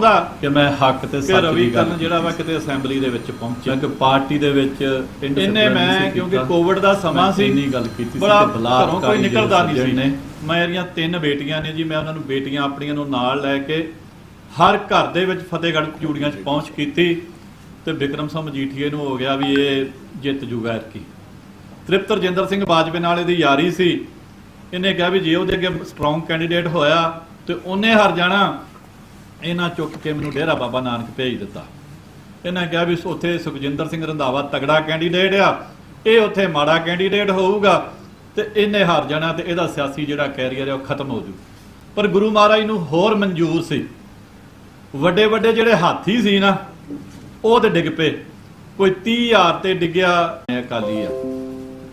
ਚਾਹੁੰਦਾ ਕਿ ਮੈਂ ਹੱਕ ਤੇ ਕਿ ਸੱਚ ਦੀ ਗੱਲ ਕਰਨ ਜਿਹੜਾ ਵਾ ਕਿਤੇ ਅਸੈਂਬਲੀ ਦੇ ਵਿੱਚ ਪਹੁੰਚਿਆ। ਕਿਉਂਕਿ ਪਾਰਟੀ ਦੇ ਵਿੱਚ ਇਹਨੇ ਮੈਂ ਕਿਉਂਕਿ ਕੋਵਿਡ ਦਾ ਸਮਾਂ ਸੀ। ਇੰਨੀ ਗੱਲ ਕੀਤੀ ਸੀ ਕਿ ਘਰੋਂ ਕੋਈ ਨਿਕਲਦਾ ਨਹੀਂ ਸੀ। ਨੇ। ਮੇਰੀਆਂ ਤਿੰਨ ਬੇਟੀਆਂ ਨੇ ਜੀ ਮੈਂ ਉਹਨਾਂ ਨੂੰ ਬੇਟੀਆਂ ਆਪਣੀਆਂ ਨੂੰ ਨਾਲ ਲੈ ਕੇ ਹਰ ਘਰ ਦੇ ਵਿੱਚ ਫਤਿਹਗੜ੍ਹ ਚੂੜੀਆਂ 'ਚ ਪਹੁੰਚ ਕੀਤੀ ਤੇ ਵਿਕਰਮ ਸਿੰਘ ਮਜੀਠੀਏ ਨੂੰ ਹੋ ਗਿਆ ਵੀ ਇਹ ਜਿੱਤ ਜੂਗਾ ਐਤਕੀ। ਤ੍ਰਿਪਤ ਰਜਿੰਦਰ ਸਿੰਘ ਬਾਜਵੇ ਨਾਲ ਇਹਦੀ ਯਾਰੀ ਸੀ। ਇਹਨੇ ਕਿਹਾ ਵੀ ਜੇ ਉਹਦੇ ਅੱਗੇ ਸਟਰੋਂਗ ਕੈਂਡੀਡੇਟ ਹੋਇਆ ਤੇ ਉਹਨੇ ਹਾਰ ਜਾਣਾ। ਇਹਨਾਂ ਚੁੱਕ ਕੇ ਮੈਨੂੰ ਡੇਰਾ ਬਾਬਾ ਨਾਨਕ ਭੇਜ ਦਿੱਤਾ। ਇਹਨਾਂ ਕਿਹਾ ਵੀ ਉੱਥੇ ਸੁਖਜਿੰਦਰ ਸਿੰਘ ਰੰਧਾਵਾ ਤਗੜਾ ਕੈਂਡੀਡੇਟ ਆ, ਇਹ ਉੱਥੇ ਮਾੜਾ ਕੈਂਡੀਡੇਟ ਹੋਊਗਾ ਤੇ ਇਹਨੇ ਹਾਰ ਜਾਣਾ ਤੇ ਇਹਦਾ ਸਿਆਸੀ ਜਿਹੜਾ ਕੈਰੀਅਰ ਹੈ ਉਹ ਖਤਮ ਹੋ ਜੂ। ਪਰ ਗੁਰੂ ਮਹਾਰਾਜ ਨੂੰ ਹੋਰ ਮਨਜ਼ੂਰ ਸੀ। ਵੱਡੇ ਵੱਡੇ ਜਿਹੜੇ ਹਾਥੀ ਸੀ ਨਾ, ਉਹ ਤੇ ਡਿੱਗ ਪਏ। ਕੋਈ 30000 ਤੇ ਡਿੱਗਿਆ ਇਹ ਅਕਾਲੀ ਆ।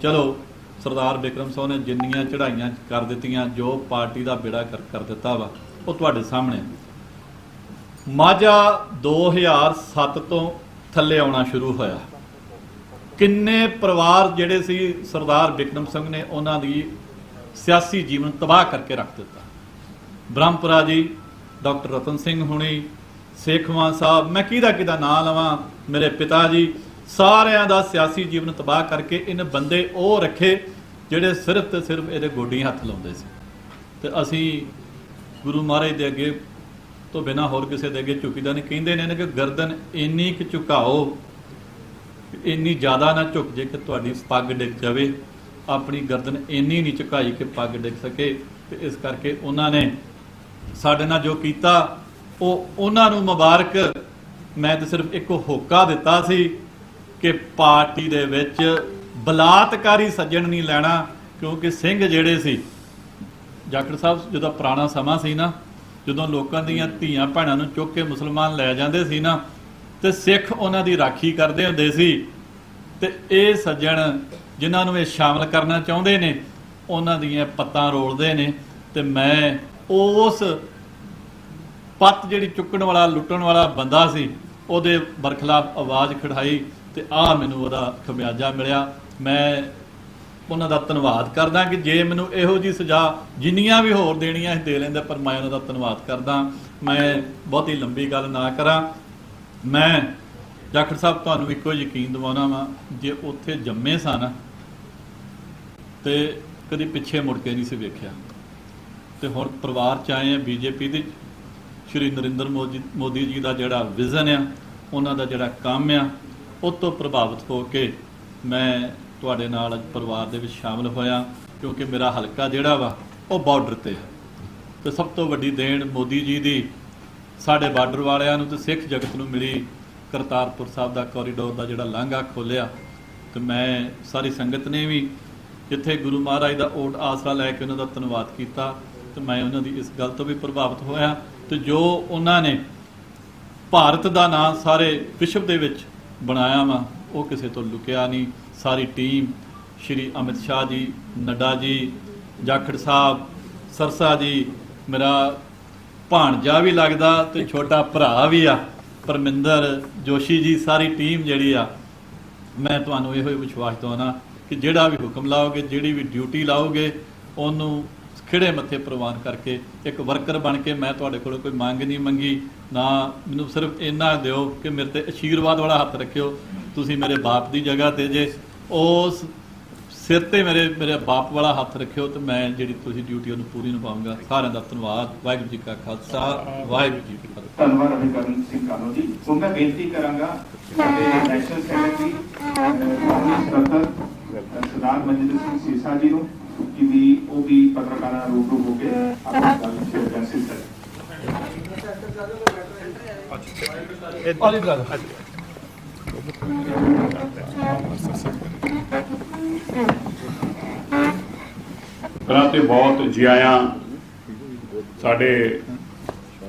ਚਲੋ, ਸਰਦਾਰ ਬਿਕਰਮ ਸਿੰਘ ਨੇ ਜਿੰਨੀਆਂ ਚੜਾਈਆਂ ਕਰ ਦਿੱਤੀਆਂ, ਜੋ ਪਾਰਟੀ ਦਾ ਬੇੜਾ ਕਰ ਕਰ ਦਿੱਤਾ ਵਾ, ਉਹ ਤੁਹਾਡੇ ਸਾਹਮਣੇ ਮਾਝਾ 2007 ਤੋਂ ਥੱਲੇ ਆਉਣਾ ਸ਼ੁਰੂ ਹੋਇਆ। ਕਿੰਨੇ ਪਰਿਵਾਰ ਜਿਹੜੇ ਸੀ ਸਰਦਾਰ ਬਿਕਰਮ ਸਿੰਘ ਨੇ ਉਹਨਾਂ ਦੀ ਸਿਆਸੀ ਜੀਵਨ ਤਬਾਹ ਕਰਕੇ ਰੱਖ ਦਿੱਤਾ। ਬ੍ਰਹਮਪੁਰਾ ਜੀ, ਡਾਕਟਰ ਰਤਨ ਸਿੰਘ ਹੁਣੀ ਸੇਖਵਾਂ ਸਾਹਿਬ, ਮੈਂ ਕਿਹਦਾ ਕਿਹਦਾ ਨਾਂ ਲਵਾਂ, ਮੇਰੇ ਪਿਤਾ ਜੀ, ਸਾਰਿਆਂ ਦਾ ਸਿਆਸੀ ਜੀਵਨ ਤਬਾਹ ਕਰਕੇ ਇਹਨੇ ਬੰਦੇ ਉਹ ਰੱਖੇ ਜਿਹੜੇ ਸਿਰਫ ਤੇ ਸਿਰਫ ਇਹਦੇ ਗੋਡੀਆਂ ਹੱਥ ਲਾਉਂਦੇ ਸੀ। ਤੇ ਅਸੀਂ ਗੁਰੂ ਮਹਾਰਾਜ ਦੇ ਅੱਗੇ ਤੋਂ ਬਿਨਾ ਹੋਰ ਕਿਸੇ ਦੇ ਅੱਗੇ ਝੁਕੀਦਾ ਨਹੀਂ। ਕਹਿੰਦੇ ਨੇ ਨਾ ਕਿ ਗਰਦਨ ਇੰਨੀ ਕੁ ਝੁਕਾਓ, ਇੰਨੀ ਜ਼ਿਆਦਾ ਨਾ ਝੁਕ ਜੇ ਕਿ ਤੁਹਾਡੀ ਪੱਗ ਡਿੱਗ ਜਾਵੇ। ਆਪਣੀ ਗਰਦਨ ਇੰਨੀ ਨਹੀਂ ਝੁਕਾਈ ਕਿ ਪੱਗ ਡਿੱਗ ਸਕੇ। ਤੇ ਇਸ ਕਰਕੇ ਉਹਨਾਂ ਨੇ ਸਾਡੇ ਨਾਲ ਜੋ ਕੀਤਾ, ਉਹ ਉਹਨਾਂ ਨੂੰ ਮੁਬਾਰਕ। ਮੈਂ ਤਾਂ ਸਿਰਫ ਇੱਕ ਹੋਕਾ ਦਿੱਤਾ ਸੀ ਕਿ ਪਾਰਟੀ ਦੇ ਵਿੱਚ ਬਲਾਤਕਾਰੀ ਸੱਜਣ ਨਹੀਂ ਲੈਣਾ, ਕਿਉਂਕਿ ਸਿੰਘ ਜਿਹੜੇ ਸੀ, ਜਾਖੜ ਸਾਹਿਬ ਜਦੋਂ ਪੁਰਾਣਾ ਸਮਾਂ ਸੀ ਨਾ ਜਦੋਂ ਲੋਕਾਂ ਦੀਆਂ ਧੀਆਂ ਭੈਣਾਂ ਨੂੰ ਚੁੱਕ ਕੇ ਮੁਸਲਮਾਨ ਲੈ ਜਾਂਦੇ ਸੀ ਨਾ, ਤੇ ਸਿੱਖ ਉਹਨਾਂ ਦੀ ਰਾਖੀ ਕਰਦੇ ਹੁੰਦੇ ਸੀ। ਤੇ ਇਹ ਸੱਜਣ ਜਿਨ੍ਹਾਂ ਨੂੰ ਇਹ ਸ਼ਾਮਲ ਕਰਨਾ ਚਾਹੁੰਦੇ ਨੇ, ਉਹਨਾਂ ਦੀਆਂ ਪੱਤਾਂ ਰੋਲਦੇ ਨੇ ਤੇ ਮੈਂ ਉਸ ਪੱਤ ਜਿਹੜੀ ਚੁੱਕਣ ਵਾਲਾ, ਲੁੱਟਣ ਵਾਲਾ ਬੰਦਾ ਸੀ, ਉਹਦੇ ਬਰਖਲਾਫ ਆਵਾਜ਼ ਖੜਾਈ ਤੇ ਆ ਮੈਨੂੰ ਉਹਦਾ ਖਮਿਆਜਾ ਮਿਲਿਆ। ਮੈਂ ਉਹਨਾਂ ਦਾ ਧੰਨਵਾਦ ਕਰਦਾ ਕਿ ਜੇ ਮੈਨੂੰ ਇਹੋ ਜੀ ਸਜ਼ਾ ਜਿੰਨੀਆਂ ਵੀ ਹੋਰ ਦੇਣੀਆਂ ਸੀ ਦੇ ਲੈਂਦਾ, ਪਰ ਮੈਂ ਉਹਨਾਂ ਦਾ ਧੰਨਵਾਦ ਕਰਦਾ। ਮੈਂ ਬਹੁਤੀ ਲੰਬੀ ਗੱਲ ਨਾ ਕਰਾਂ। ਮੈਂ ਡਾਕਟਰ ਸਾਹਿਬ, ਤੁਹਾਨੂੰ ਇੱਕੋ ਯਕੀਨ ਦਿਵਾਉਣਾ ਵਾਂ, ਜੇ ਉੱਥੇ ਜੰਮੇ ਸਨ ਤੇ ਕਦੀ ਪਿੱਛੇ ਮੁੜ ਕੇ ਨਹੀਂ ਸੀ ਵੇਖਿਆ। ਤੇ ਹੁਣ ਪਰਿਵਾਰ ਚ ਆਏ ਆ, ਬੀਜੇਪੀ ਦੇ ਸ਼੍ਰੀ ਨਰਿੰਦਰ ਮੋਦੀ ਮੋਦੀ ਜੀ ਦਾ ਜਿਹੜਾ ਵਿਜ਼ਨ ਆ, ਉਹਨਾਂ ਦਾ ਜਿਹੜਾ ਕੰਮ ਆ, ਉਹ ਤੋਂ ਪ੍ਰਭਾਵਿਤ ਹੋ ਕੇ ਮੈਂ ਤੁਹਾਡੇ ਨਾਲ ਅੱਜ ਪਰਿਵਾਰ ਦੇ ਵਿੱਚ ਸ਼ਾਮਲ ਹੋਇਆ, ਕਿਉਂਕਿ ਮੇਰਾ ਹਲਕਾ ਜਿਹੜਾ ਵਾ, ਉਹ ਬਾਰਡਰ ਤੇ ਹੈ ਤੇ ਸਭ ਤੋਂ ਵੱਡੀ ਦੇਣ ਮੋਦੀ ਜੀ ਦੀ, ਸਾਡੇ ਬਾਰਡਰ ਵਾਲਿਆਂ ਨੂੰ ਤੇ ਸਿੱਖ ਜਗਤ ਨੂੰ ਮਿਲੀ ਕਰਤਾਰਪੁਰ ਸਾਹਿਬ ਦਾ ਕੋਰੀਡੋਰ ਦਾ ਜਿਹੜਾ ਲਾਂਘਾ ਖੋਲਿਆ ਤੇ ਮੈਂ ਸਾਰੀ ਸੰਗਤ ਨੇ ਵੀ ਜਿੱਥੇ ਗੁਰੂ ਮਹਾਰਾਜ ਦਾ ਓਟ ਆਸਰਾ ਲੈ ਕੇ ਉਹਨਾਂ ਦਾ ਧੰਨਵਾਦ ਕੀਤਾ ਤੇ ਮੈਂ ਉਹਨਾਂ ਦੀ ਇਸ ਗੱਲ ਤੋਂ ਵੀ ਪ੍ਰਭਾਵਿਤ ਹੋਇਆ। ਤੇ ਜੋ ਉਹਨਾਂ ਨੇ ਭਾਰਤ ਦਾ ਨਾਂ ਸਾਰੇ ਵਿਸ਼ਵ ਦੇ ਵਿੱਚ ਬਣਾਇਆ ਵਾ, ਉਹ ਕਿਸੇ ਤੋਂ ਲੁਕਿਆ ਨਹੀਂ। ਸਾਰੀ ਟੀਮ, ਸ਼੍ਰੀ ਅਮਿਤ ਸ਼ਾਹ ਜੀ, ਨੱਡਾ ਜੀ, ਜਾਖੜ ਸਾਹਿਬ, ਸਰਸਾ ਜੀ, ਮੇਰਾ ਭਾਣਜਾ ਵੀ ਲੱਗਦਾ ਤੇ ਛੋਟਾ ਭਰਾ ਵੀ ਆ, ਪਰਮਿੰਦਰ, ਜੋਸ਼ੀ ਜੀ, ਸਾਰੀ ਟੀਮ ਜਿਹੜੀ ਆ, ਮੈਂ ਤੁਹਾਨੂੰ ਇਹੋ ਹੀ ਵਿਸ਼ਵਾਸ ਦਵਾਉਣਾ ਕਿ ਜਿਹੜਾ ਵੀ ਹੁਕਮ ਲਾਓਗੇ, ਜਿਹੜੀ ਵੀ ਡਿਊਟੀ ਲਾਓਗੇ, ਉਹਨੂੰ ਖਿੜੇ ਮੱਥੇ ਪ੍ਰਵਾਨ ਕਰਕੇ ਇੱਕ ਵਰਕਰ ਬਣ ਕੇ ਮੈਂ ਤੁਹਾਡੇ ਕੋਲੋਂ ਕੋਈ ਮੰਗ ਨਹੀਂ ਮੰਗੀ, ਨਾ ਮੈਨੂੰ ਸਿਰਫ ਇੰਨਾ ਦਿਓ ਕਿ ਮੇਰੇ ਤੇ ਅਸ਼ੀਰਵਾਦ ਵਾਲਾ ਹੱਥ ਰੱਖਿਓ। ਤੁਸੀਂ ਮੇਰੇ ਬਾਪ ਦੀ ਜਗ੍ਹਾ ਤੇ ਜੇ ਉਸ ਸਿਰ ਤੇ ਮੇਰੇ ਮੇਰੇ ਬਾਪ ਵਾਲਾ ਹੱਥ ਰੱਖਿਓ ਤੇ ਮੈਂ ਜਿਹੜੀ ਤੁਸੀਂ ਡਿਊਟੀ ਉਹਨੂੰ ਪੂਰੀ ਨਿਭਾਉਂਗਾ ਸਾਰਿਆਂ ਦਾ ਧੰਨਵਾਦ। ਵਾਹਿਗੁਰੂ ਜੀ ਕਾ ਖਾਲਸਾ। ਵਾਹਿਗੁਰੂ ਜੀ ਕੀ ਫਤਿਹ। ਧੰਨਵਾਦ ਅਭਿਕਰਨ ਸਿੰਘ ਕਾਨੋ ਜੀ। ਹੁਣ ਮੈਂ ਬੇਨਤੀ ਕਰਾਂਗਾ ਸਾਡੇ ਨੈਸ਼ਨਲ ਸੈਕਟਰੀ ਸਰਦਾਰ ਮਨਜਿੰਦਰ ਸਿੰਘ ਸੀਸਾ ਜੀ ਨੂੰ ਕਿ ਵੀ ਉਹ ਵੀ ਪੱਤਰਕਾਰਾਂ ਨਾਲ ਰੂਬਰੂ ਹੋ ਕੇ ਆਪਣੀ ਗੱਲ ਸ਼ੇਅਰ ਕਰ ਸਕਣ ਪਹਿਲਾਂ ਤੇ ਬਹੁਤ ਜੀ ਸਾਡੇ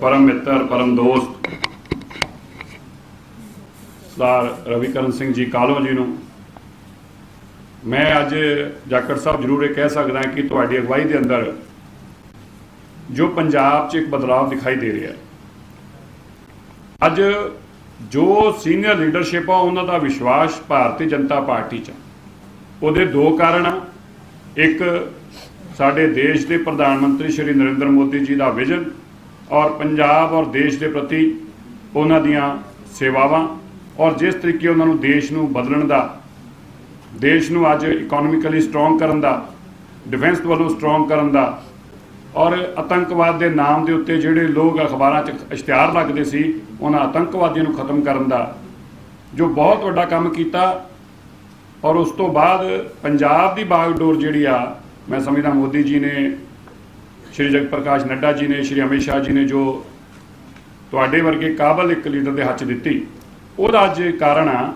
ਪਰਮ ਮਿੱਤਰ, ਪਰਮ ਦੋਸਤ ਸਰਦਾਰ ਰਵੀਕਰਨ ਸਿੰਘ ਜੀ ਕਾਲੋ ਜੀ ਨੂੰ ਮੈਂ ਅੱਜ ਜਾਕਰ ਸਾਹਿਬ ਜ਼ਰੂਰ ਇਹ ਕਹਿ ਸਕਦਾ ਕਿ ਤੁਹਾਡੀ ਅਗਵਾਈ ਦੇ ਅੰਦਰ ਜੋ ਪੰਜਾਬ 'ਚ ਇੱਕ ਬਦਲਾਅ ਦਿਖਾਈ ਦੇ ਰਿਹਾ ਅੱਜ ਜੋ ਸੀਨੀਅਰ ਲੀਡਰਸ਼ਿਪ ਆ, ਉਹਨਾਂ ਦਾ ਵਿਸ਼ਵਾਸ ਭਾਰਤੀ ਜਨਤਾ ਪਾਰਟੀ 'ਚ ਆ। ਉਹਦੇ ਦੋ ਕਾਰਨ ਆ। ਇੱਕ, ਸਾਡੇ ਦੇਸ਼ ਦੇ ਪ੍ਰਧਾਨ ਮੰਤਰੀ ਸ਼੍ਰੀ ਨਰਿੰਦਰ ਮੋਦੀ ਜੀ ਦਾ ਵਿਜ਼ਨ ਔਰ ਪੰਜਾਬ ਔਰ ਦੇਸ਼ ਦੇ ਪ੍ਰਤੀ ਉਹਨਾਂ ਦੀਆਂ ਸੇਵਾਵਾਂ ਔਰ ਜਿਸ ਤਰੀਕੇ ਉਹਨਾਂ ਨੂੰ ਦੇਸ਼ ਨੂੰ ਬਦਲਣ ਦਾ, ਦੇਸ਼ ਨੂੰ ਅੱਜ ਇਕਨੋਮਿਕਲੀ ਸਟਰੋਂਗ ਕਰਨ ਦਾ ਡਿਫੈਂਸ ਵੱਲੋਂ ਸਟਰੋਂਗ ਕਰਨ ਦਾ ਔਰ ਆਤੰਕਵਾਦ ਦੇ ਨਾਮ ਦੇ ਉੱਤੇ ਜਿਹੜੇ ਲੋਕ ਅਖਬਾਰਾਂ 'ਚ ਇਸ਼ਤਿਹਾਰ ਲੱਗਦੇ ਸੀ, ਉਹਨਾਂ ਆਤੰਕਵਾਦੀਆਂ ਨੂੰ ਖਤਮ ਕਰਨ ਦਾ, ਜੋ ਬਹੁਤ ਵੱਡਾ ਕੰਮ ਕੀਤਾ ਔਰ ਉਸ ਤੋਂ ਬਾਅਦ ਪੰਜਾਬ ਦੀ ਬਾਗਡੋਰ ਜਿਹੜੀ ਆ, ਮੈਂ ਸਮਝਦਾ ਮੋਦੀ ਜੀ ਨੇ, ਸ਼੍ਰੀ ਜਗਤ ਪ੍ਰਕਾਸ਼ ਨੱਡਾ ਜੀ ਨੇ, ਸ਼੍ਰੀ ਅਮਿਤ ਸ਼ਾਹ ਜੀ ਨੇ ਜੋ ਤੁਹਾਡੇ ਵਰਗੇ ਕਾਬਲ ਇੱਕ ਲੀਡਰ ਦੇ ਹੱਥ ਦਿੱਤੀ, ਉਹਦਾ ਅੱਜ ਕਾਰਨ ਆ,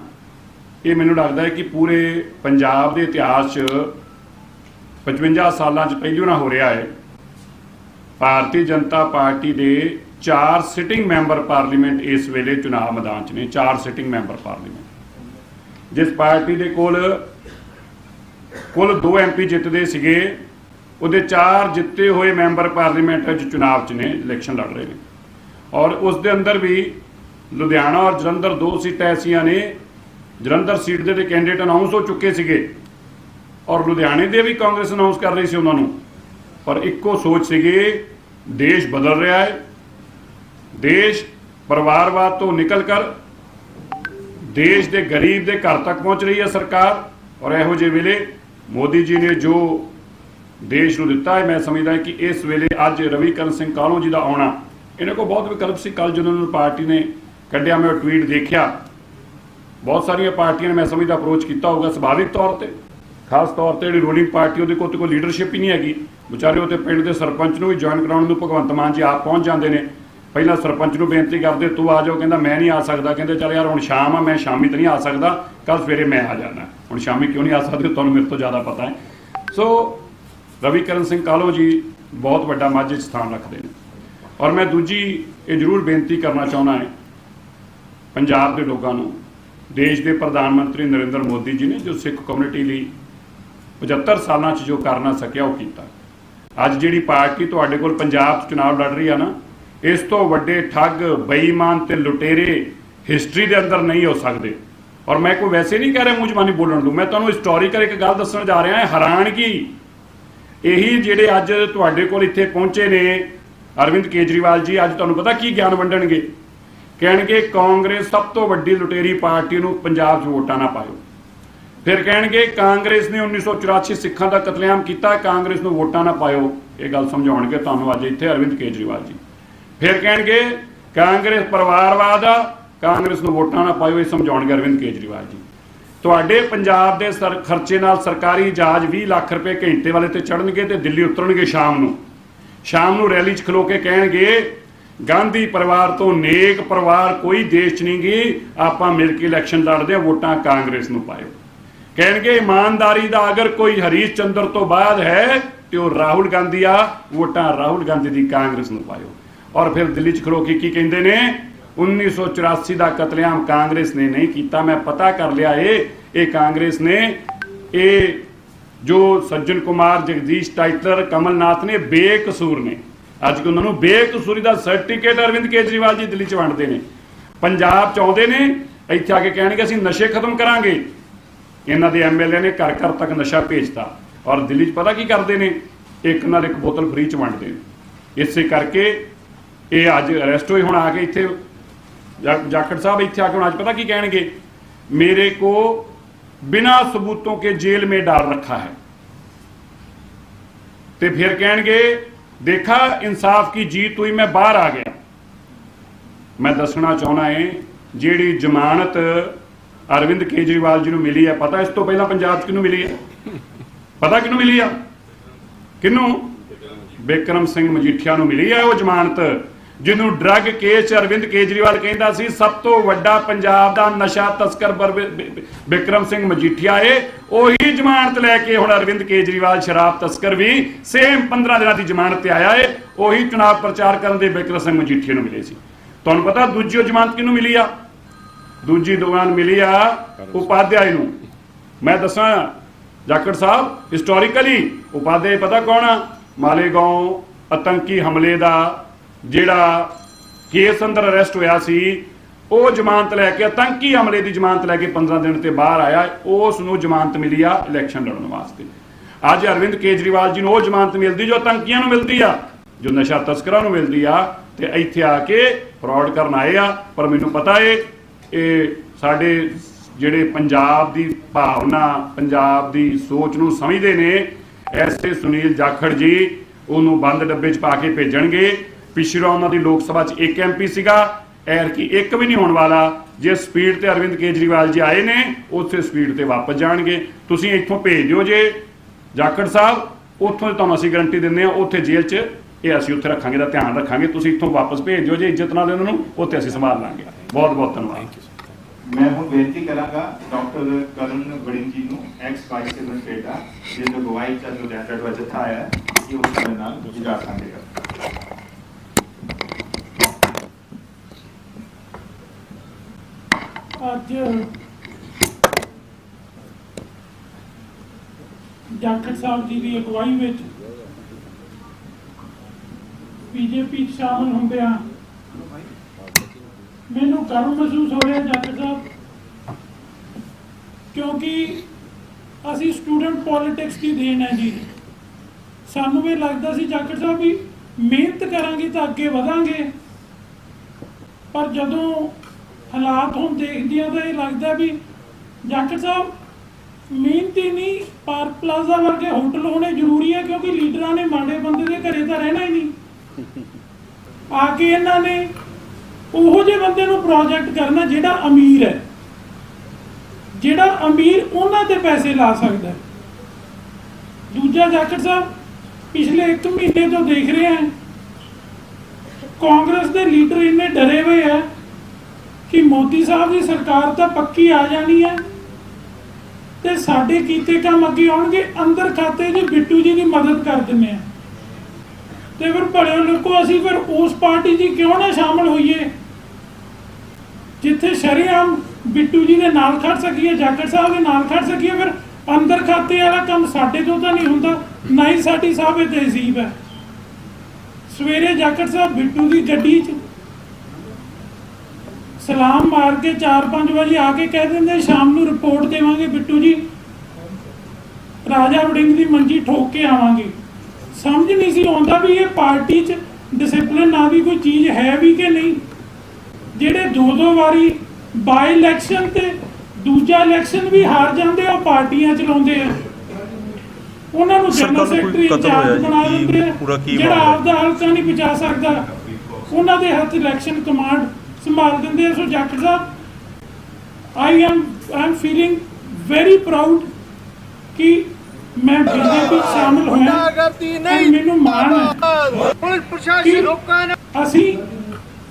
ਇਹ ਮੈਨੂੰ ਲੱਗਦਾ ਹੈ ਕਿ ਪੂਰੇ ਪੰਜਾਬ ਦੇ ਇਤਿਹਾਸ 'ਚ 55 ਸਾਲਾਂ 'ਚ ਪਹਿਲੀ ਨਾ ਹੋ ਰਿਹਾ ਹੈ। ਭਾਰਤੀ ਜਨਤਾ ਪਾਰਟੀ ਦੇ ਚਾਰ ਸਿਟਿੰਗ ਮੈਂਬਰ ਪਾਰਲੀਮੈਂਟ ਇਸ ਵੇਲੇ ਚੁਣਾਵ ਮੈਦਾਨ 'ਚ ਨੇ, ਚਾਰ ਸਿਟਿੰਗ ਮੈਂਬਰ ਪਾਰਲੀਮੈਂਟ ਜਿਸ ਪਾਰਟੀ ਦੇ ਕੋਲ, ਕੁੱਲ 2 ਐਮਪੀ ਜਿੱਤਦੇ ਸੀਗੇ, ਉਹਦੇ ਚਾਰ ਜਿੱਤੇ ਹੋਏ ਮੈਂਬਰ ਪਾਰਲੀਮੈਂਟ 'ਚ ਚੁਣਾਵ 'ਚ ਨੇ, ਇਲੈਕਸ਼ਨ ਲੜ ਰਹੇ ਨੇ। ਔਰ ਉਸ ਦੇ ਅੰਦਰ ਵੀ ਲੁਧਿਆਣਾ ਔਰ ਜਲੰਧਰ ਦੋ ਸੀਟਾਂ ਐਸੀਆਂ ਨੇ, ਜਲੰਧਰ ਸੀਟ ਦੇ ਤੇ ਕੈਂਡੀਡੇਟ ਅਨਾਉਂਸ ਹੋ ਚੁੱਕੇ ਸੀਗੇ, ਔਰ ਲੁਧਿਆਣੇ ਦੇ ਵੀ ਕਾਂਗਰਸ ਅਨਾਉਂਸ ਕਰ ਰਹੀ ਸੀ ਉਹਨਾਂ ਨੂੰ। ਪਰ ਇੱਕੋ ਸੋਚ ਸੀਗੀ, ਦੇਸ਼ ਬਦਲ ਰਿਹਾ ਹੈ, ਦੇਸ਼ ਪਰਿਵਾਰਵਾਦ ਤੋਂ ਨਿਕਲ ਕਰ ਦੇਸ਼ ਦੇ ਗਰੀਬ ਦੇ ਘਰ ਤੱਕ ਪਹੁੰਚ ਰਹੀ ਹੈ ਸਰਕਾਰ ਔਰ ਇਹੋ ਜਿਹੇ ਵੇਲੇ ਮੋਦੀ ਜੀ ਨੇ ਜੋ ਦੇਸ਼ ਨੂੰ ਦਿੱਤਾ ਹੈ, ਮੈਂ ਸਮਝਦਾ ਕਿ ਇਸ ਵੇਲੇ ਅੱਜ ਰਵੀਕਰਨ ਸਿੰਘ ਕਾਲੋਂ ਜੀ ਦਾ ਆਉਣਾ, ਇਹਨਾਂ ਕੋਲ ਬਹੁਤ ਵਿਕਲਪ ਸੀ, ਕੱਲ ਜਦੋਂ ਉਹਨਾਂ ਨੂੰ ਪਾਰਟੀ ਨੇ ਕੱਢਿਆ, ਮੈਂ ਉਹ ਟਵੀਟ ਦੇਖਿਆ। ਬਹੁਤ ਸਾਰੀਆਂ ਪਾਰਟੀਆਂ ਨੇ, ਮੈਂ ਸਮਝਦਾ ਅਪਰੋਚ ਕੀਤਾ ਹੋਊਗਾ ਸੁਭਾਵਿਕ ਤੌਰ ਤੇ। ਖਾਸ ਤੌਰ ਤੇ ਜਿਹੜੀ ਰੂਲਿੰਗ ਪਾਰਟੀ ਉਹਦੇ ਕੋਲ ਤੇ ਕੋਈ ਲੀਡਰਸ਼ਿਪ ਹੀ ਨਹੀਂ ਹੈਗੀ। ਵਿਚਾਰੇ ਉਹ ਉਹਦੇ ਪਿੰਡ ਦੇ ਸਰਪੰਚ ਨੂੰ ਵੀ ਜੁਆਇਨ ਕਰਾਉਣ ਨੂੰ ਭਗਵੰਤ ਮਾਨ ਜੀ ਆਪ ਪਹੁੰਚ ਜਾਂਦੇ ਨੇ। ਪਹਿਲਾਂ ਸਰਪੰਚ ਨੂੰ ਬੇਨਤੀ ਕਰਦੇ, ਤੂੰ ਆ ਜਾਓ। ਕਹਿੰਦਾ, ਮੈਂ ਨਹੀਂ ਆ ਸਕਦਾ। ਕਹਿੰਦੇ, ਚੱਲ ਯਾਰ, ਹੁਣ ਸ਼ਾਮ ਆ, ਮੈਂ ਸ਼ਾਮੀ ਤਾਂ ਨਹੀਂ ਆ ਸਕਦਾ। ਕੱਲ ਸਵੇਰੇ ਮੈਂ ਆ ਜਾਣਾ। ਹੁਣ ਸ਼ਾਮੀ ਕਿਉਂ ਨਹੀਂ ਆ ਸਕਦੇ? ਤੁਹਾਨੂੰ ਮੇਰੇ ਤੋਂ ਜ਼ਿਆਦਾ ਪਤਾ ਹੈ। ਸੋ ਰਵੀਕਰਨ ਸਿੰਘ ਕਾਲੋ ਜੀ ਬਹੁਤ ਵੱਡਾ ਮਾਝੇ 'ਚ ਸਥਾਨ ਰੱਖਦੇ ਨੇ। ਔਰ ਮੈਂ ਦੂਜੀ ਇਹ ਜ਼ਰੂਰ ਬੇਨਤੀ ਕਰਨਾ ਚਾਹੁੰਦਾ ਹਾਂ, ਪੰਜਾਬ ਦੇ ਲੋਕਾਂ ਨੂੰ, ਦੇਸ਼ ਦੇ ਪ੍ਰਧਾਨ ਮੰਤਰੀ ਨਰਿੰਦਰ ਮੋਦੀ ਜੀ ਨੇ ਜੋ ਸਿੱਖ ਕਮਿਊਨਿਟੀ ਲਈ 75 ਸਾਲਾਂ 'ਚ ਜੋ ਕਰਨਾ ਸਕਿਆ, ਉਹ ਕੀਤਾ। ਅੱਜ ਜਿਹੜੀ ਪਾਰਟੀ ਤੁਹਾਡੇ ਕੋਲ ਪੰਜਾਬ 'ਚ ਚੁਣਾਵ ਲੜ ਰਹੀ ਆ ਨਾ ਇਸ ਤੋਂ ਵੱਡੇ ਠੱਗ, ਬੇਈਮਾਨ ਤੇ ਲੁਟੇਰੇ ਹਿਸਟਰੀ ਦੇ ਅੰਦਰ ਨਹੀਂ ਹੋ ਸਕਦੇ। ਔਰ ਮੈਂ ਕੋਈ ਵੈਸੇ ਨਹੀਂ ਕਹਿ ਰਿਹਾ ਮੂੰਹ ਜ਼ਬਾਨੀ ਬੋਲਣ ਨੂੰ। ਮੈਂ ਤੁਹਾਨੂੰ ਹਿਸਟੋਰੀਕਲ ਇੱਕ ਗੱਲ ਦੱਸਣ ਜਾ ਰਿਹਾ ਹਾਂ ਹੈਰਾਨਗੀ ਇਹੀ ਜਿਹੜੇ ਅੱਜ ਤੁਹਾਡੇ ਕੋਲ ਇੱਥੇ ਪਹੁੰਚੇ ਨੇ, ਅਰਵਿੰਦ ਕੇਜਰੀਵਾਲ ਜੀ, ਅੱਜ ਤੁਹਾਨੂੰ ਪਤਾ ਕੀ ਗਿਆਨ ਵੰਡਣਗੇ? ਕਹਿਣਗੇ ਕਾਂਗਰਸ ਸਭ ਤੋਂ ਵੱਡੀ ਲੁਟੇਰੀ ਪਾਰਟੀ ਨੂੰ ਪੰਜਾਬ 'ਚ ਵੋਟਾਂ ਨਾ ਪਾਇਓ। ਫਿਰ ਕਹਿਣਗੇ ਕਾਂਗਰਸ ਨੇ 1984 ਸਿੱਖਾਂ ਦਾ ਕਤਲੇਆਮ ਕੀਤਾ, ਕਾਂਗਰਸ ਨੂੰ ਵੋਟਾਂ ਨਾ ਪਾਇਓ। ਇਹ ਗੱਲ ਸਮਝਾਉਣਗੇ ਤੁਹਾਨੂੰ ਅੱਜ ਇੱਥੇ ਅਰਵਿੰਦ ਕੇਜਰੀਵਾਲ ਜੀ। ਫਿਰ ਕਹਿਣਗੇ, ਕਾਂਗਰਸ ਪਰਿਵਾਰਵਾਦ ਆ, ਕਾਂਗਰਸ ਨੂੰ ਵੋਟਾਂ ਨਾ ਪਾਇਓ, ਇਹ ਸਮਝਾਉਣਗੇ ਅਰਵਿੰਦ ਕੇਜਰੀਵਾਲ ਜੀ। ਤੁਹਾਡੇ ਪੰਜਾਬ ਦੇ ਸਰ, ਖਰਚੇ ਨਾਲ ਸਰਕਾਰੀ ਜਹਾਜ਼ 20 ਲੱਖ ਰੁਪਏ ਘੰਟੇ ਵਾਲੇ ਤੇ ਚੜਨਗੇ ਤੇ ਦਿੱਲੀ ਉਤਰਨਗੇ ਸ਼ਾਮ ਨੂੰ। ਸ਼ਾਮ ਨੂੰ ਰੈਲੀ 'ਚ ਖਲੋ ਕੇ ਕਹਿਣਗੇ, ਗਾਂਧੀ ਪਰਿਵਾਰ ਤੋਂ ਨੇਕ ਪਰਿਵਾਰ ਕੋਈ ਦੇਸ਼ 'ਚ ਨਹੀਂ ਗੀ, ਆਪਾਂ ਮਿਲ ਕੇ ਇਲੈਕਸ਼ਨ ਲੜਦੇ ਆ, ਵੋਟਾਂ ਕਾਂਗਰਸ ਨੂੰ ਪਾਇਓ। ਕਹਿਣਗੇ, ਇਮਾਨਦਾਰੀ ਦਾ ਅਗਰ ਕੋਈ ਹਰੀਸ਼ ਚੰਦਰ ਤੋਂ ਬਾਅਦ ਹੈ, ਤੇ ਉਹ ਰਾਹੁਲ ਗਾਂਧੀ ਆ, ਵੋਟਾਂ ਰਾਹੁਲ ਗਾਂਧੀ ਦੀ ਕਾਂਗਰਸ ਨੂੰ ਪਾਇਓ। ਔਰ ਫਿਰ ਦਿੱਲੀ 'ਚ ਖਲੋ ਕੇ ਕੀ ਕਹਿੰਦੇ ਨੇ? 1984 ਦਾ ਕਤਲੇਆਮ ਕਾਂਗਰਸ ਨੇ ਨਹੀਂ ਕੀਤਾ। ਮੈਂ ਪਤਾ ਕਰ ਲਿਆ ਇਹ ਇਹ ਕਾਂਗਰਸ ਨੇ, ਇਹ ਜੋ ਸੱਜਣ ਕੁਮਾਰ, ਜਗਦੀਸ਼ ਟਾਈਟਲਰ, ਕਮਲਨਾਥ ਨੇ ਬੇਕਸੂਰ ਨੇ। ਅੱਜ ਕਿ ਉਹਨਾਂ ਨੂੰ ਬੇਕਸੂਰੀ ਦਾ ਸਰਟੀਫਿਕੇਟ ਅਰਵਿੰਦ ਕੇਜਰੀਵਾਲ ਜੀ ਦਿੱਲੀ 'ਚ ਵੰਡਦੇ ਨੇ। ਪੰਜਾਬ 'ਚ ਆਉਂਦੇ ਨੇ, ਇੱਥੇ ਆ ਕੇ ਕਹਿਣਗੇ, ਅਸੀਂ ਨਸ਼ੇ ਖਤਮ ਕਰਾਂਗੇ। ਇਹਨਾਂ ਦੇ ਐਮਐਲਏ ਨੇ ਘਰ ਘਰ ਤੱਕ ਨਸ਼ਾ ਭੇਜਤਾ। ਔਰ ਦਿੱਲੀ 'ਚ ਪਤਾ ਕੀ ਕਰਦੇ ਨੇ? ਇੱਕ ਨਾਲ ਇੱਕ ਬੋਤਲ ਫ੍ਰੀ 'ਚ ਵੰਡਦੇ ਨੇ। ਇਸੇ ਕਰਕੇ ਇਹ ਅੱਜ ਅਰੈਸਟ ਹੋਏ, ਹੁਣ ਆ ਕੇ ਇੱਥੇ ਜਾਖੜ ਸਾਹਿਬ ਇੱਥੇ ਆ ਕੇ ਹੁਣ ਅੱਜ ਪਤਾ ਕੀ ਕਹਿਣਗੇ? ਮੇਰੇ ਕੋ ਬਿਨਾ ਸਬੂਤੋਂ ਕੇ ਜੇਲ੍ਹ ਮੇ ਡਾਲ ਰੱਖਾ ਹੈ। ਤੇ ਫਿਰ ਕਹਿਣਗੇ, ਦੇਖਾ ਇਨਸਾਫ ਕੀ ਜੀਤ ਹੋਈ, ਮੈਂ ਬਾਹਰ ਆ ਗਿਆ। ਮੈਂ ਦੱਸਣਾ ਚਾਹਣਾ ਹੈ ਜਿਹੜੀ ਜ਼ਮਾਨਤ ਅਰਵਿੰਦ ਕੇਜਰੀਵਾਲ ਜੀ ਨੂੰ ਮਿਲੀ ਹੈ, ਪਤਾ ਇਸ ਤੋਂ ਪਹਿਲਾਂ ਪੰਜਾਬ 'ਚ ਕਿਹਨੂੰ ਮਿਲੀ ਹੈ? ਪਤਾ ਕਿਹਨੂੰ ਮਿਲੀ ਆ? ਕਿਹਨੂੰ? ਬਿਕਰਮ ਸਿੰਘ ਮਜੀਠੀਆ ਨੂੰ ਮਿਲੀ ਹੈ ਉਹ ਜ਼ਮਾਨਤ। ਜਿਹਨੂੰ ਡਰੱਗ ਕੇਸ 'ਚ ਅਰਵਿੰਦ ਕੇਜਰੀਵਾਲ ਕਹਿੰਦਾ ਸੀ, ਸਭ ਤੋਂ ਵੱਡਾ ਪੰਜਾਬ ਦਾ ਨਸ਼ਾ ਤਸਕਰ ਬਰ- ਸਿੰਘ ਮਜੀਠੀਆ ਏ। ਉਹੀ ਜ਼ਮਾਨਤ ਲੈ ਕੇ ਹੁਣ ਅਰਵਿੰਦ ਕੇਜਰੀਵਾਲ ਸ਼ਰਾਬ ਤਸਕਰ ਵੀ ਸੇਮ 15 ਦਿਨਾਂ ਦੀ ਜ਼ਮਾਨਤ ਤੇ ਆਇਆ ਏ। ਉਹੀ ਚੁਣਾਵ ਪ੍ਰਚਾਰ ਕਰਨ ਦੇ ਬਿਕਰਮ ਸਿੰਘ ਮਜੀਠੀਆ ਨੂੰ ਮਿਲੇ ਸੀ। ਤੁਹਾਨੂੰ ਪਤਾ ਦੂਜੀ ਜ਼ਮਾਨਤ ਕਿਹਨੂੰ ਮਿਲੀ ਆ? ਦੂਜੀ ਦੁਕਾਨ ਮਿਲੀ ਆ ਉਪਾਧਿਆਏ ਨੂੰ। ਮੈਂ ਦੱਸਾਂ ਜਾਕੜ ਸਾਹਿਬ ਹਿਸਟੋਰੀਕਲੀ ਉਪਾਧਿਆਏ ਪਤਾ ਕੌਣ ਆ? ਮਾਲੇਗਾਉਂ ਆਤੰਕੀ ਹਮਲੇ ਦਾ ਜਿਹੜਾ ਕੇਸ ਅੰਦਰ ਅਰੈਸਟ ਹੋਇਆ ਸੀ, ਉਹ ਜ਼ਮਾਨਤ ਲੈ ਕੇ, ਆਤੰਕੀ ਹਮਲੇ ਦੀ ਜ਼ਮਾਨਤ ਲੈ ਕੇ 15 ਦਿਨ ਤੇ ਬਾਹਰ ਆਇਆ, ਉਸ ਨੂੰ ਜ਼ਮਾਨਤ ਮਿਲੀ ਆ ਇਲੈਕਸ਼ਨ ਲੜਨ ਵਾਸਤੇ। ਅੱਜ ਅਰਵਿੰਦ ਕੇਜਰੀਵਾਲ ਜੀ ਨੂੰ ਉਹ ਜ਼ਮਾਨਤ ਮਿਲਦੀ ਜੋ ਆਤੰਕੀਆਂ ਨੂੰ ਮਿਲਦੀ ਆ, ਜੋ ਨਸ਼ਾ ਤਸਕਰਾਂ ਨੂੰ ਮਿਲਦੀ ਆ, ਤੇ ਇੱਥੇ ਆ ਕੇ ਫਰਾਡ ਕਰਨ ਆਏ ਆ, ਪਰ ਮੈਨੂੰ ਪਤਾ ਏ, ਇਹ ਸਾਡੇ ਜਿਹੜੇ ਪੰਜਾਬ ਦੀ ਭਾਵਨਾ, ਪੰਜਾਬ ਦੀ ਸੋਚ ਨੂੰ ਸਮਝਦੇ ਨੇ, ਐਸੇ ਸੁਨੀਲ ਜਾਖੜ ਜੀ, ਉਹਨੂੰ ਬੰਦ ਡੱਬੇ 'ਚ ਪਾ ਕੇ ਭੇਜਣਗੇ। ਪਿਛੜਾ ਉਹਨਾਂ ਦੀ ਲੋਕ ਸਭਾ 'ਚ ਇੱਕ ਐਮਪੀ ਸੀਗਾ ਐਰ ਕੀ ਇੱਕ ਵੀ ਨਹੀਂ ਹੋਣ ਵਾਲਾ। ਜੇ ਸਪੀਡ ਤੇ ਅਰਵਿੰਦ ਕੇਜਰੀਵਾਲ ਜੀ ਆਏ ਨੇ ਉਸੇ ਸਪੀਡ ਤੇ ਵਾਪਸ ਜਾਣਗੇ। ਤੁਸੀਂ ਇੱਥੋਂ ਭੇਜ ਦਿਓ ਜੇ। ਜਾਖੜ ਸਾਹਿਬ ਉੱਥੋਂ ਤੁਹਾਨੂੰ ਅਸੀਂ ਗਾਰੰਟੀ ਦਿੰਦੇ ਆ ਉੱਥੇ ਜੇਲ੍ਹ 'ਚ ਇਹ ਅਸੀਂ ਉੱਥੇ ਰੱਖਾਂਗੇ ਦਾ ਧਿਆਨ ਰੱਖਾਂਗੇ। ਤੁਸੀਂ ਇੱਥੋਂ ਵਾਪਸ ਭੇਜ ਦਿਓ ਜੇ ਇੱਜ਼ਤ ਨਾਲ ਇਹਨਾਂ ਨੂੰ ਉੱਥੇ ਅਸੀਂ ਸੰਭਾਲ ਲਾਂਗੇ। ਬਹੁਤ ਬਹੁਤ ਧੰਨਵਾਦ। ਮੈਂ ਹੁਣ ਬੇਨਤੀ ਕਰਾਂਗਾ ਡਾਕਟਰ ਕਰਨ ਵੜਿੰਗ ਜੀ ਨੂੰ ਐਕਸ ਵਾਈਸ ਪ੍ਰੈਜ਼ੀਡੈਂਟ ਦਾ ਜਿਸ ਨੂੰ ਗਵਾਹੀ ਚ ਜੋ ਲੈਟਰ ਆਇਆ ਹੈ, ਕਿ ਉਹ ਸਾਡੇ ਨਾਲ ਜੁੜਾ ਸੰਗੇਗਾ ਅੱਜ ਜਾਖੜ ਸਾਹਿਬ ਜੀ ਦੀ ਅਗਵਾਈ ਵਿੱਚ ਬੀਜੇਪੀ ਸ਼ਾਮਲ ਹੁੰਦਿਆਂ ਮੈਨੂੰ ਗਰਵ ਮਹਿਸੂਸ ਹੋ ਰਿਹਾ ਜਾਖੜ ਸਾਹਿਬ, ਕਿਉਂਕਿ ਅਸੀਂ ਸਟੂਡੈਂਟ ਪੋਲਿਟਿਕਸ ਦੀ ਦੇਣ ਹੈ ਜੀ। ਸਾਨੂੰ ਵੀ ਲੱਗਦਾ ਸੀ ਜਾਖੜ ਸਾਹਿਬ ਵੀ ਮਿਹਨਤ ਕਰਾਂਗੇ ਤਾਂ ਅੱਗੇ ਵਧਾਂਗੇ, ਪਰ ਜਦੋਂ ਹਾਲਾਤ ਹੁਣ ਦੇਖਦੇ ਆ ਤਾਂ ਇਹ ਲੱਗਦਾ ਵੀ ਜਾਖੜ ਸਾਹਿਬ ਮਿਹਨਤੀ ਨਹੀਂ, ਪਾਰਕ ਪਲਾਜ਼ਾ ਵਰਗੇ ਹੋਟਲ ਹੋਣੇ ਜ਼ਰੂਰੀ ਹੈ ਕਿਉਂਕਿ ਲੀਡਰਾਂ ਨੇ ਮਾੜੇ ਬੰਦੇ ਦੇ ਘਰੇ ਤਾਂ ਰਹਿਣਾ ਹੀ ਨਹੀਂ। ਆ ਕੇ ਇਹਨਾਂ ਨੇ ਉਹੋ ਜਿਹੇ ਬੰਦੇ ਨੂੰ ਪ੍ਰੋਜੈਕਟ ਕਰਨਾ ਜਿਹੜਾ ਅਮੀਰ ਹੈ। ਜਿਹੜਾ ਅਮੀਰ ਉਹਨਾਂ ਤੇ ਪੈਸੇ ਲਾ ਸਕਦਾ ਦੂਜਾ ਜਾਖੜ ਸਾਹਿਬ, ਪਿਛਲੇ 1 ਮਹੀਨੇ ਤੋਂ ਦੇਖ ਰਹੇ ਹਾਂ, ਕਾਂਗਰਸ ਦੇ ਲੀਡਰ ਇੰਨੇ ਡਰੇ ਹੋਏ ਆ ਕਿ ਮੋਦੀ ਸਾਹਿਬ ਦੀ ਸਰਕਾਰ ਤਾਂ ਪੱਕੀ ਆ ਜਾਣੀ ਹੈ। ਤੇ ਸਾਡੇ ਕੀਤੇ ਕੰਮ ਅੱਗੇ ਆਉਣਗੇ, ਅੰਦਰ ਖਾਤੇ 'ਚ ਬਿੱਟੂ ਜੀ ਦੀ ਮਦਦ ਕਰ ਦਿੰਦੇ ਆ। ਤੇ ਫਿਰ ਭਲੇ ਲੋਕੋ, ਅਸੀਂ ਫਿਰ ਉਸ ਪਾਰਟੀ 'ਚ ਕਿਉਂ ਨਾ ਸ਼ਾਮਲ ਹੋਈਏ? ਜਿੱਥੇ ਸ਼ਰੀਆਮ ਬਿੱਟੂ ਜੀ ਦੇ ਨਾਲ ਖੜ ਸਕੀਏ ਜਾਕਰ ਸਾਹਿਬ ਦੇ ਨਾਲ ਖੜ ਸਕੀਏ, ਫਿਰ ਅੰਦਰ ਖਾਤੇ ਵਾਲਾ ਕੰਮ ਸਾਡੇ ਤੋਂ ਤਾਂ ਨਹੀਂ ਹੁੰਦਾ, ਨਾ ਹੀ ਸਾਡੀ ਸਾਹਿਬ ਤਹਿਜ਼ੀਬ ਹੈ। ਸਵੇਰੇ ਜਾਕਰ ਸਾਹਿਬ ਬਿੱਟੂ ਦੀ ਗੱਡੀ 'ਚ ਸਲਾਮ ਮਾਰ ਕੇ 4-5 ਵਜੇ ਆ ਕੇ ਕਹਿ ਦਿੰਦੇ ਸ਼ਾਮ ਨੂੰ ਰਿਪੋਰਟ ਦੇਵਾਂਗੇ ਬਿੱਟੂ ਜੀ। ਰਾਜਾ ਵੜਿੰਗ ਦੀ ਮੰਜੀ ਠੋਕ ਕੇ ਆਵਾਂਗੇ। ਸਮਝ ਨਹੀਂ ਸੀ ਆਉਂਦਾ ਵੀ ਇਹ ਪਾਰਟੀ 'ਚ ਡਿਸਪਲਿਨ ਨਾ ਵੀ ਕੋਈ ਚੀਜ਼ ਹੈ ਵੀ ਕਿ ਨਹੀਂ। ਜਿਹੜੇ ਦੋ ਦੋ ਵਾਰੀ ਬਾਈ ਇਲੈਕਸ਼ਨ ਤੇ ਦੂਜਾ ਇਲੈਕਸ਼ਨ ਵੀ ਹਾਰ ਜਾਂਦੇ ਆ ਪਾਰਟੀਆਂ ਚਲਾਉਂਦੇ ਆ। ਉਹਨਾਂ ਨੂੰ ਜਨਰਲ ਸੈਕਟਰੀ ਇੰਚਾਰਜ ਬਣਾ ਦਿੰਦੇ ਆ। ਜਿਹੜਾ? ਆਪਦਾ ਹਲਕਾ ਨਹੀਂ ਬਚਾ ਸਕਦਾ ਉਹਨਾਂ ਦੇ ਹੱਥ ਇਲੈਕਸ਼ਨ ਕਮਾਂਡ ਸੰਭਾਲ ਦਿੰਦੇ ਆ so Jakhar Sahib I am I am feeling very proud ਕਿ ਮੈਂ ਬੀਜੇਪੀ ਸ਼ਾਮਲ ਹੋਇਆ। ਨਹੀਂ ਮੈਨੂੰ ਮਾਣ ਹੈ ਪੁਲਿਸ ਪ੍ਰਸ਼ਾਸਨ ਲੋਕਾਂ ਨੇ ਅਸੀਂ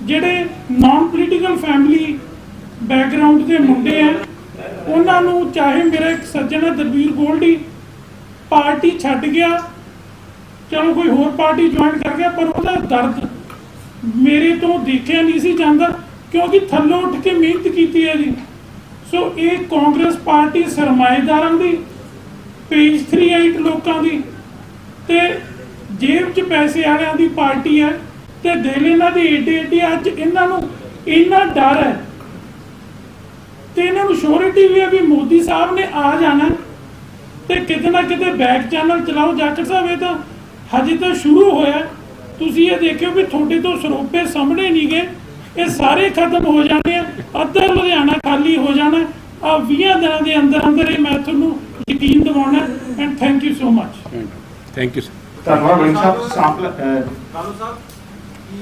ਜਿਹੜੇ ਨਾਨ ਪੋਲੀਟੀਕਲ ਫੈਮਿਲੀ ਬੈਕਗ੍ਰਾਉਂਡ ਦੇ ਮੁੰਡੇ ਆ ਉਹਨਾਂ ਨੂੰ ਚਾਹੇ ਮੇਰਾ ਇੱਕ ਸੱਜਣ ਹੈ ਦਲਵੀਰ ਗੋਲਡੀ ਪਾਰਟੀ ਛੱਡ ਗਿਆ ਚਲੋ ਕੋਈ ਹੋਰ ਪਾਰਟੀ ਜੁਆਇਨ ਕਰ ਗਿਆ ਪਰ ਉਹਦਾ ਦਰਦ ਮੇਰੇ ਤੋਂ ਦੇਖਿਆ ਨਹੀਂ ਸੀ ਜਾਂਦਾ, ਕਿਉਂਕਿ ਥੱਲੋਂ ਉੱਠ ਕੇ ਮਿਹਨਤ ਕੀਤੀ ਹੈ ਜੀ। ਸੋ ਇਹ ਕਾਂਗਰਸ ਪਾਰਟੀ ਸਰਮਾਏਦਾਰਾਂ ਦੀ ਪੇਜ 38 ਲੋਕਾਂ ਦੀ, ਤੇ ਜੇਬ 'ਚ ਪੈਸੇ ਵਾਲਿਆਂ ਦੀ ਪਾਰਟੀ ਹੈ, ਤੇ ਦਿਲ ਇਹਨਾਂ ਦੇ ਏਡੇ ਏਡੇ ਅੱਜ ਇਹਨਾਂ ਨੂੰ ਇੰਨਾ ਡਰ ਹੈ। ਤੇ ਇਹਨਾਂ ਨੂੰ ਸ਼ੋਰਿਟੀ ਵੀ ਹੈ ਵੀ ਮੋਦੀ ਸਾਹਿਬ ਨੇ ਆ ਜਾਣਾ। ਤੇ ਕਿਤੇ ਨਾ ਕਿਤੇ ਬੈਕ ਚੈਨਲ ਚਲਾਓ, ਜਾਖੜ ਸਾਹਿਬ, ਇਹ ਤਾਂ ਹਜੇ ਤਾਂ ਸ਼ੁਰੂ ਹੋਇਆ। ਤੁਸੀਂ ਇਹ ਦੇਖਿਓ ਵੀ ਤੁਹਾਡੇ ਤੋਂ ਸਰੋਪੇ ਸਾਹਮਣੇ ਨਹੀਂ ਗਏ। ਇਹ ਸਾਰੇ ਖਤਮ ਹੋ ਜਾਣੇ ਆ। ਅੱਧਾ ਲੁਧਿਆਣਾ ਖਾਲੀ ਹੋ ਜਾਣਾ। ਆ 20 ਦਿਨਾਂ ਦੇ ਅੰਦਰ ਅੰਦਰ ਇਹ ਮੈਂ ਤੁਹਾਨੂੰ ਯਕੀਨ ਦਿਵਾਉਣਾ। And thank you so much thank you ਧੰਨਵਾਦ ਵੜਿੰਗ ਸਾਹਿਬ। ਸਾਂਪਲ ਕਾਲੂ ਸਾਹਿਬ ਕੀ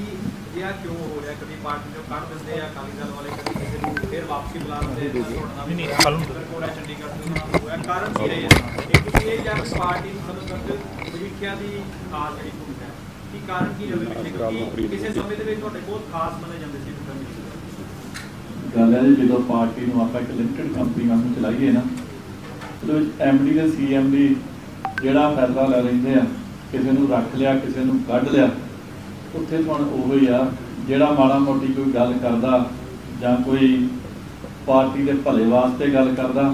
ਇਹ ਕਿਉਂ ਹੋ ਰਿਹਾ? ਕਦੀ ਪਾਰਟੀ ਚੋਂ ਕੱਢ ਦਿੰਦੇ ਆ ਅਕਾਲੀ ਦਲ ਵਾਲੇ ਕਦੀ ਕਿਸੇ ਨੂੰ ਫਿਰ ਵਾਪਸੀ ਬੁਲਾ ਲੈਂਦੇ ਆ ਤੁਹਾਡਾ ਵੀ ਨਹੀਂ ਕੱਲ ਨੂੰ ਕੋਲ ਚੰਡੀਗੜ੍ਹ ਤੋਂ ਨਾ ਹੋਇਆ। ਕਾਰਨ ਕੀ ਰਹੇ ਇੱਕ ਇਹ ਜਾਂ ਪਾਰਟੀ ਨੂੰ ਖਤਮ ਕਰਦੇ ਮਜੀਠੀਆ ਦੀ ਖਾਸ ਜਿਹੜੀ ਕੀ ਕਾਰਨ ਕੀ ਪਿੱਛੇ? ਕਿਉਂਕਿ ਕਿਸੇ ਸਮੇਂ ਦੇ ਵਿੱਚ ਤੁਹਾਡੇ ਬਹੁਤ ਖਾਸ ਮੰਨੇ ਜਾਂਦੇ ਸੀ ਕਮਿਸ਼ਨ ਗੱਲ ਹੈ ਜੀ ਜਦੋਂ ਪਾਰਟੀ ਨੂੰ ਆਪਾਂ ਇੱਕ ਲਿਮਟਿਡ ਕੰਪਨੀ ਵਾਂਗ ਚਲਾਈਏ ਨਾ ਉਹਦੇ ਵਿੱਚ ਐਮਡੀ ਤੇ ਸੀਐਮ ਦੀ ਜਿਹੜਾ ਫੈਸਲਾ ਲੈ ਲੈਂਦੇ ਆ ਕਿਸੇ ਨੂੰ ਰੱਖ ਲਿਆ ਕਿਸੇ ਨੂੰ ਕੱਢ ਲਿਆ ਉੱਥੇ ਹੁਣ ਉਹੋ ਹੀ ਆ ਜਿਹੜਾ ਮਾੜਾ ਮੋਟੀ ਕੋਈ ਗੱਲ ਕਰਦਾ ਜਾਂ ਕੋਈ ਪਾਰਟੀ ਦੇ ਭਲੇ ਵਾਸਤੇ ਗੱਲ ਕਰਦਾ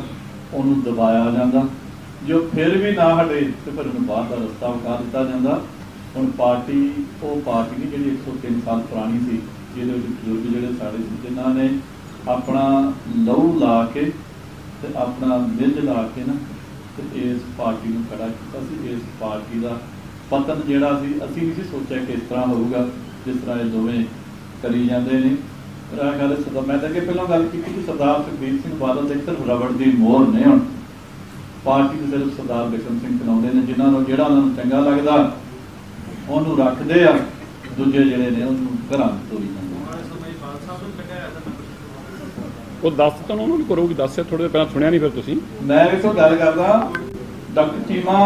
ਉਹਨੂੰ ਦਬਾਇਆ ਜਾਂਦਾ। ਜੋ ਫਿਰ ਵੀ ਨਾ ਹਟੇ ਤੇ ਫਿਰ ਉਹਨੂੰ ਬਾਹਰ ਦਾ ਰਸਤਾ ਵਿਖਾ ਦਿੱਤਾ ਜਾਂਦਾ। ਹੁਣ ਪਾਰਟੀ, ਉਹ ਪਾਰਟੀ ਨਹੀਂ ਜਿਹੜੀ 103 ਸਾਲ ਪੁਰਾਣੀ ਸੀ, ਜਿਹਦੇ ਵਿੱਚ ਬਜ਼ੁਰਗ ਜਿਹੜੇ ਸਾਡੇ ਜਿਨ੍ਹਾਂ ਨੇ ਆਪਣਾ ਲਹੂ ਲਾ ਕੇ ਤੇ ਆਪਣਾ ਮਿੱਝ ਲਾ ਕੇ ਨਾ ਤੇ ਇਸ ਪਾਰਟੀ ਨੂੰ ਖੜਾ ਕੀਤਾ ਸੀ। ਇਸ ਪਾਰਟੀ ਦਾ ਪਤਨ ਜਿਹੜਾ ਸੀ, ਅਸੀਂ ਨਹੀਂ ਸੀ ਸੋਚਿਆ ਕਿ ਇਸ ਤਰ੍ਹਾਂ ਹੋਊਗਾ, ਜਿਸ ਤਰ੍ਹਾਂ ਇਹ ਦੋਵੇਂ ਕਰੀ ਜਾਂਦੇ ਨੇ। ਮੇਰਾ ਖਿਆਲ ਹੈ ਸਰਦਾਰ ਮੈਂ ਤਾਂ ਕਿ ਪਹਿਲਾਂ ਗੱਲ ਕੀਤੀ ਕਿ ਸਰਦਾਰ ਸੁਖਬੀਰ ਸਿੰਘ ਬਾਦਲ ਦੇ ਸਿਰਫ ਰਬੜ ਦੀ ਮੋਹਰ ਨੇ ਹੁਣ। ਪਾਰਟੀ ਦੇ ਸਿਰਫ ਸਰਦਾਰ ਬਿਕਰਮ ਸਿੰਘ ਚਲਾਉਂਦੇ ਨੇ, ਜਿਨ੍ਹਾਂ ਨੂੰ, ਜਿਹੜਾ ਉਹਨਾਂ ਨੂੰ ਚੰਗਾ ਲੱਗਦਾ ਉਹਨੂੰ ਰੱਖਦੇ ਆ ਦੂਜੇ ਜਿਹੜੇ ਨੇ ਉਹਨੂੰ ਘਰਾਂ ਤੋਂ ਤੋਰੀ ਜਾਂਦੇ ਉਹ ਦੱਸ ਤਾਂ ਉਹਨਾਂ ਨੂੰ ਕਰੋਗੇ ਦੱਸਿਆ ਥੋੜੇ ਦਿਨ ਪਹਿਲਾਂ ਸੁਣਿਆ ਨਹੀਂ ਫਿਰ ਤੁਸੀਂ। ਮੈਂ ਵੇਖੋ ਗੱਲ ਕਰਦਾ ਡਾਕਟਰ ਚੀਮਾ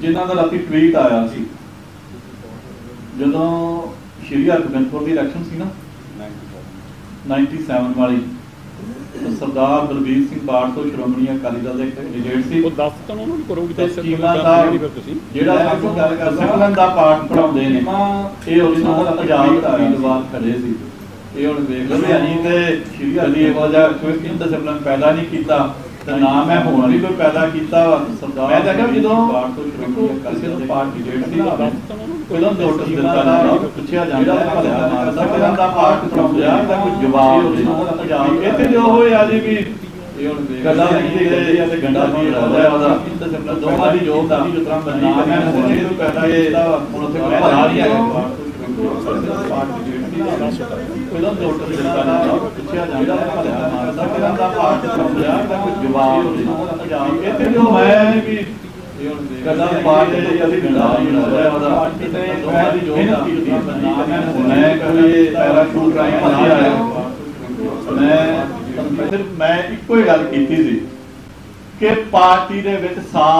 ਜਿਨ੍ਹਾਂ ਦਾ ਰਾਤੀ ਟਵੀਟ ਆਇਆ ਸੀ ਜਦੋਂ ਸ਼੍ਰੀ ਹਰਗੋਬਿੰਦਪੁਰ ਦੀ ਇਲੈਕਸ਼ਨ ਸੀ ਨਾ 97 ਵਾਲੀ। ਸਰਦਾਰ ਬਲਬੀਰ ਸਿੰਘ ਬਾੜ ਤੋਂ ਸ਼੍ਰੋਮਣੀ ਅਕਾਲੀ ਦਲ ਦੇ ਇੱਕ ਕੈਂਡੀਡੇਟ ਸੀ। ਉਹ ਦੱਸ ਤਾਂ ਉਹਨਾਂ ਨੂੰ ਕਰੋਗੇ ਤੇ ਦੱਸਿਆ ਥੋੜੇ ਚੀਮਾ ਦਿਨ ਦਾ ਪਹਿਲਾਂ ਨਹੀਂ ਫਿਰ ਤੁਸੀਂ। ਜਿਹੜਾ ਸਾਨੂੰ ਗੱਲ ਕਰਦਾ ਸਿਮਰਨ ਦਾ ਪਾਠ ਪੜਾਉਂਦੇ ਨੇ ਇਹ ਉਹਨਾਂ ਦਾ ਪੰਜਾਬ ਦਾ ਉਮੀਦਵਾਰ ਖੜੇ ਸੀ। ਇਹ ਹੁਣ ਵੇਖ ਲਓ। ਅਸੀਂ ਤੇ ਸ਼੍ਰੀ ਅਲੀ ਇਹੋ ਜਿਹਾ ਕੋਈ ਡਿਸਪਲਿਨ ਪੈਦਾ ਨਹੀਂ ਕੀਤਾ। ਤੇ ਨਾ ਮੈਂ ਹੁਣ ਵੀ ਕੋਈ ਪੈਦਾ ਕੀਤਾ ਵਾ। ਸਰਦਾਰ ਮੈਂ ਤਾਂ ਕਿਹਾ ਜਦੋਂ ਪਾਠ ਤੋਂ ਸ਼੍ਰੋਮਣੀ ਅਕਾਲੀ ਦਲ ਦੇ ਪਾਰਟੀ ਡੇਟ ਸੀ ਤਾਂ ਪਹਿਲਾਂ ਨੋਟਿਸ ਦਿੱਤਾ ਜਾਂਦਾ ਪੁੱਛਿਆ ਜਾਂਦਾ ਹੈ ਭਲਿਆ ਮਾਨਸਾ ਕਿਹਨਾਂ ਦਾ ਪਾਠ ਪੜਾਉਂਦੇ ਆ ਇਹਦਾ ਕੋਈ ਜਵਾਬ ਦੇ ਪੰਜਾਬ ਇੱਥੇ ਜੋ ਹੋਇਆ ਜੀ ਵੀ ਇਹ ਹੁਣ ਗੱਲਾਂ ਨਹੀਂ ਤੇ ਤੇ ਗੰਡਾ ਨਹੀਂ ਰਹਿੰਦਾ ਉਹਦਾ ਦੋਵਾਂ ਦੀ ਜੋਬ ਦਾ ਜਿਸ ਤਰ੍ਹਾਂ ਬੰਦੀ ਮੈਂ ਹੁਣ ਇਹ ਪੈਦਾ ਕੀਤਾ ਹੁਣ ਉੱਥੇ ਕੋਈ ਭਲਾ ਨਹੀਂ ਆਇਆ ਜਾਂਦਾ ਪੁੱਛਿਆ ਜਾਂਦਾ ਹੈ ਭਲਿਆ ਕਿਹਨਾਂ ਦਾ ਕੋਈ ਜਵਾਬ ਇੱਥੇ ਜੋ ਵੀ ਪਾਰਟ ਦੇ ਅਸੀਂ ਨਹੀਂ ਉਹਦਾ। ਦੀ ਦਾ ਬੰਦੀ ਮੈਂ ਕੋਈ ਪੈਰਾਸ਼ੂਟ ਰਾਹੀਂ ਨਹੀਂ ਆਇਆ। ਮੈਂ ਸਿਰਫ ਮੈਂ ਇੱਕੋ ਹੀ ਗੱਲ ਕੀਤੀ ਸੀ ਕਿ ਪਾਰਟੀ ਦੇ ਵਿੱਚ